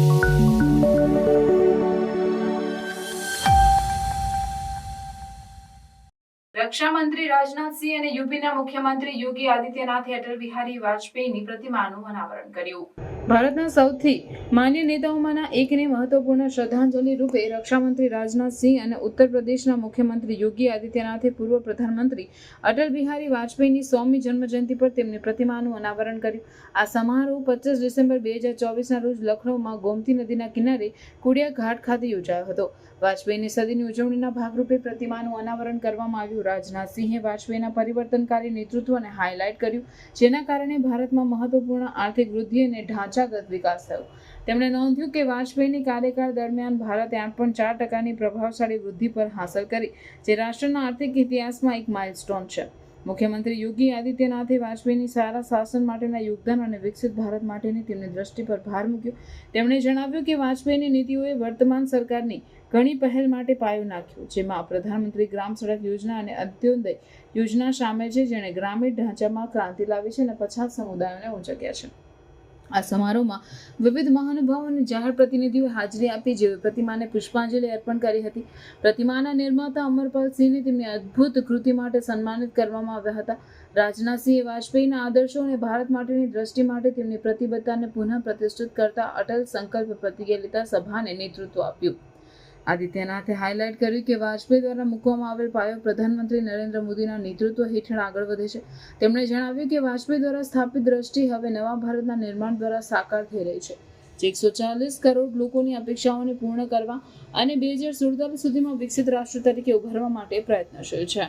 Thank you. રક્ષામંત્રી Rajnath Singh અને યુપીના મુખ્યમંત્રી યોગી આદિત્યનાથે અટલ બિહારી વાજપેયીની પ્રતિમાનું અનાવરણ કર્યું. ભારતના સૌથી માન્ય નેતાઓમાંના એકને મહત્વપૂર્ણ શ્રદ્ધાંજલિ રૂપે રક્ષામંત્રી રાજનાથસિંહ અને ઉત્તર પ્રદેશના મુખ્યમંત્રી યોગી આદિત્યનાથે પૂર્વ પ્રધાનમંત્રી અટલ બિહારી વાજપેયીની સોમી જન્મજયંતિ પર તેમની પ્રતિમાનું અનાવરણ કર્યું. આ સમારોહ પચીસ ડિસેમ્બર બે હજાર ચોવીસના રોજ લખનૌમાં ગોમતી નદીના કિનારે કુડિયા ઘાટ ખાતે યોજાયો હતો. વાજપેયીની સદીની ઉજવણીના ભાગરૂપે પ્રતિમાનું અનાવરણ કરવામાં આવ્યું. રાજનાથસિંહે વાજપેયીના પરિવર્તનકારી નેતૃત્વને હાઇલાઇટ કર્યું, જેના કારણે ભારતમાં મહત્વપૂર્ણ આર્થિક વૃદ્ધિ અને ઢાંચાગત વિકાસ થયો. તેમણે નોંધ્યું કે વાજપેયીની કાર્યકાળ દરમિયાન ભારતે આઠ પોઈન્ટ ચાર ટકાની પ્રભાવશાળી વૃદ્ધિ પર હાંસલ કરી, જે રાષ્ટ્રના આર્થિક ઇતિહાસમાં એક માઇલસ્ટોન છે. મુખ્યમંત્રી યોગી આદિત્યનાથે વાજપેયીની સારા શાસન માટેના યોગદાન અને વિકસિત ભારત માટેની તેમની દ્રષ્ટિ પર ભાર મૂક્યો. તેમણે જણાવ્યું કે વાજપેયીની નીતિઓએ વર્તમાન સરકારની ઘણી પહેલ માટે પાયો નાખ્યો, જેમાં પ્રધાનમંત્રી ગ્રામ સડક યોજના અને અંત્યોદય યોજના સામેલ છે, જેણે ગ્રામીણ ઢાંચામાં ક્રાંતિ લાવી છે અને પછાત સમુદાયોને ઉંચક્યા છે. આ સમારોહમાં વિવિધ મહાનુભાવો અને જાહેર પ્રતિનિધિઓએ હાજરી આપી, જેવી પ્રતિમાને પુષ્પાંજલિ અર્પણ કરી હતી. પ્રતિમાના નિર્માતા અમરપાલ સિંહને તેમની અદ્ભુત કૃતિ માટે સન્માનિત કરવામાં આવ્યા હતા. રાજનાથસિંહે વાજપેયીના આદર્શો અને ભારત માટેની દ્રષ્ટિ માટે તેમની પ્રતિબદ્ધતાને પુનઃ પ્રતિષ્ઠિત કરતા અટલ સંકલ્પ પ્રતિજ્ઞા સભાને નેતૃત્વ આપ્યું. આદિત્યનાથે હાઇલાઇટ કર્યું કે વાજપેયી દ્વારા મૂકવામાં આવેલ પાયો પ્રધાનમંત્રી નરેન્દ્ર મોદીના નેતૃત્વ હેઠળ આગળ વધે છે. તેમણે જણાવ્યું કે વાજપેયી દ્વારા સ્થાપિત દ્રષ્ટિ હવે નવા ભારતના નિર્માણ દ્વારા સાકાર થઈ રહી છે. એકસો ચાલીસ કરોડ લોકોની અપેક્ષાઓને પૂર્ણ કરવા અને બે હજાર સુડતાલીસ સુધીમાં વિકસિત રાષ્ટ્ર તરીકે ઉભરવા માટે પ્રયત્નશીલ છે.